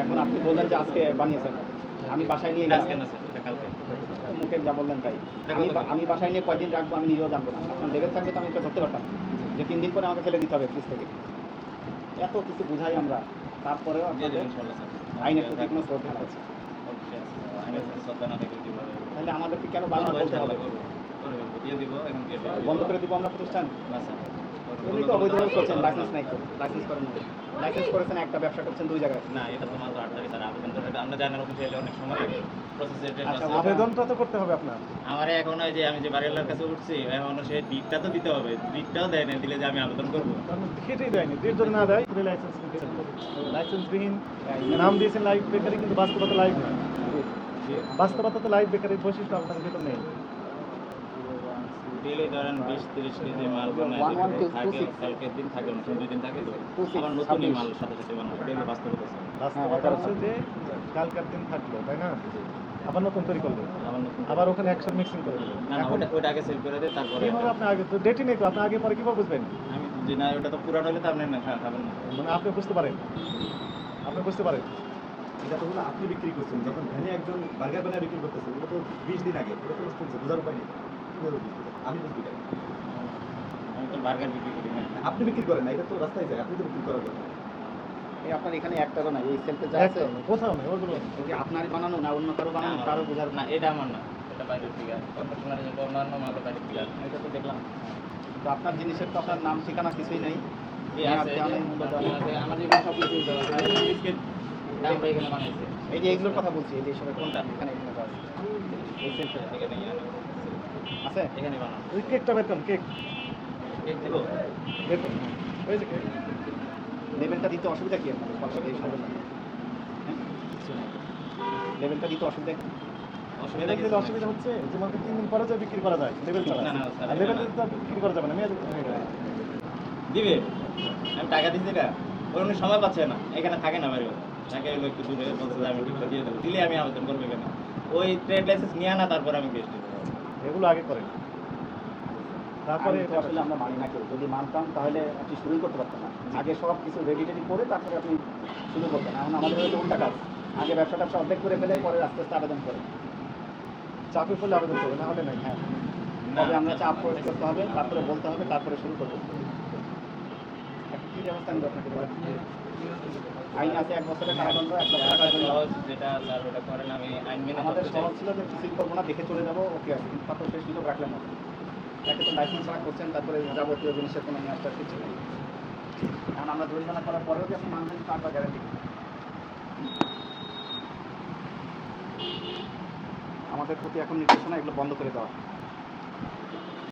এখন আপনি বললেন যে আজকে বানিয়েছেন। আমি বাসায় নিয়ে আজকে না স্যার কালকে। মুখে যা বললেন তাই। আমি বাসায় নিয়ে কয়দিন রাখব আমি নিজেও জানব না। আপনার লেগে থাকবে তো আমি এটা ধরতে পারতাম। যে তিন দিন পরে আমাকে ফেলে দিতে হবে ফ্রিজ থেকে। এত কিছু বুঝাই আমরা। তারপরেও আপনাদের আইনের প্রতি কোনো শ্রদ্ধা আছে থাকলে কীভাবে? তাহলে আমাদেরকে কেন বারবার বলতে হবে। বন্ধ করে দিব আমরা প্রতিষ্ঠান? না স্যার। এমনি তো অবৈধভাবে করছেন লাইসেন্স নাই তো লাইসেন্স করেন লাইসেন্স করেছেন একটা ব্যবসা করছেন দুই জায়গায়। না এটা তো মাত্র আট তারিখ স্যার আবেদন করে আমরা জানার অফিসে এলে অনেক সময় লাগে। প্রসেসের ডেট আচ্ছা, আবেদনটা তো করতে হবে আপনার। আমার এখন ওই যে আমি যে বাড়িওয়ালার কাছে উঠছি এখন সে ডিটটা তো দিতে হবে। ডিটটাও দেয় না দিলে যে আমি আবেদন করব। সেটাই দেয়নি ডেট যদি না দেয় পুরো লাইসেন্স লাইসেন্সবিহীন নাম দিয়েছেন লাইভ বেকারি কিন্তু বাস্তবতা লাইভ না। বাস্তবতা তো লাইভ বেকারির বৈশিষ্ট্য আপনার ভিতর নেই। ডেলি ধরেন বিশ তিরিশ কেজি মাল বানায় থাকে. কালকে দিন থাকে নতুন দুই দিন থাকে তো আবার নতুনই মাল সাথে সাথে বানাবো ডেলি বাস্তবতা স্যার বাস্তবতা হচ্ছে যে কালকার দিন থাকল তাই না? আবার নতুন তৈরি করবে আবার ওখানে একসাথে মিক্সিং করে দেবে না না ওটা ওটা আগে সেল করে দেয় তারপরে কীভাবে আপনি আগে তো ডেটই নেই তো আপনি আগে পরে কীভাবে বুঝবেন? আমি যে না ওটা তো পুরানো হলে তো আপনি না খাবেন না। মানে আপনি বুঝতে পারেন। আপনি বুঝতে পারেন। এটা তো হলো আপনি বিক্রি করছেন যখন ভ্যানে একজন বার্গার বানিয়ে বিক্রি করতেছেন ওটা তো বিশ দিন আগে ওটা তো বোঝার উপায় নেই। কীভাবে বুঝতে পারবেন? আমি বুঝবি কেন? আমি তো বার্গার বিক্রি করি না। আপনি বিক্রি করেন না এটা তো রাস্তায় যায় আপনি তো বিক্রি কথা। এই আপনার এখানে একটারও নাই এই সেলফে যা আছে। কোথাও নেই ওগুলো। ওকে আপনারই বানানো না অন্য কারও বানানো কারও বোঝার না এটা আমার না এটা বাইরের অন্যান্য মাল বাইরের থেকে এটা তো দেখলাম। তো আপনার জিনিসের তো আপনার নাম ঠিকানা কিছুই নেই। এই আছে, এই যে, দেওয়া নেই, মূল্য দেওয়া নেই। আছে, আমার যেগুলো সব কিছু আছে। এই বিস্কিট আমরা এখানে বানাইছি। এই যে এগুলোর কথা বলছি এই যে কোনটা? এখানে এখানে আছে এখানে আছে? এখানে বানানো ওই কেকটা বের করুন কেক। কেক দেবো? বের করুন ওই যে কেক। লেভেলটা দিতে অসুবিধা কি আপনাদের ফসল এই সবের লেভেলটা দিতে অসুবিধা অসুবিধা লেবেল কিছু দিলে নাই। অসুবিধা হচ্ছে যেমন তিন দিন পরে যা বিক্রি করা যায়। লেবেল ছাড়া না, না, স্যার, তো বিক্রি করা যাবে না। মেয়াদ দিবে? আমি টাকা দিচ্ছি উনি সময় পাচ্ছে না। এখানে থাকে না বাড়ি তাকে হলো একটু দূরে বলছে আমি টিপটা দিয়ে দেবো। দিলে আমি আবেদন করব এখানে। ওই ট্রেড লাইসেন্স নিয়ে আনা তারপর আমি বেস্ট এগুলো আগে করেন। তারপরে আসলে আমরা মানি না কেউ। যদি মানতাম তাহলে আপনি শুরুই করতে পারতেন না। আগে সব কিছু রেডি টেডি করে তারপরে আপনি শুরু করতেন। এখন আমাদের হচ্ছে উল্টা কাজ। আগে ব্যবসা ট্যাবসা অর্ধেক করে ফেলে পরে আস্তে আস্তে আবেদন করে চাপে পড়লে আবেদন করবে না হলে নাই। হ্যাঁ। তবে আমরা চাপ প্রয়োগ করতে হবে তারপরে বলতে হবে তারপরে শুরু করব এখন কি ব্যবস্থা নিবে আপনাকে? আইন আছে এক বছরের কারাদণ্ড যেটা স্যার ওটা করেন আমি আইন মেনে আমাদের সহজ ছিল যে কিছুই করব না দেখে চলে যাব ওকে আছে। কিন্তু তারপর সেই সুযোগ রাখলেন না। একে তো লাইসেন্স ছাড়া করছেন তারপরে যাবতীয় জিনিসের কোনো নিয়ে আসার কিছু নেই। এখন আমরা জরিমানা করার পরেও কি আপনি মানবেন তার বা গ্যারান্টি আমাদের প্রতি এখন নির্দেশনা এগুলো বন্ধ করে দেওয়া।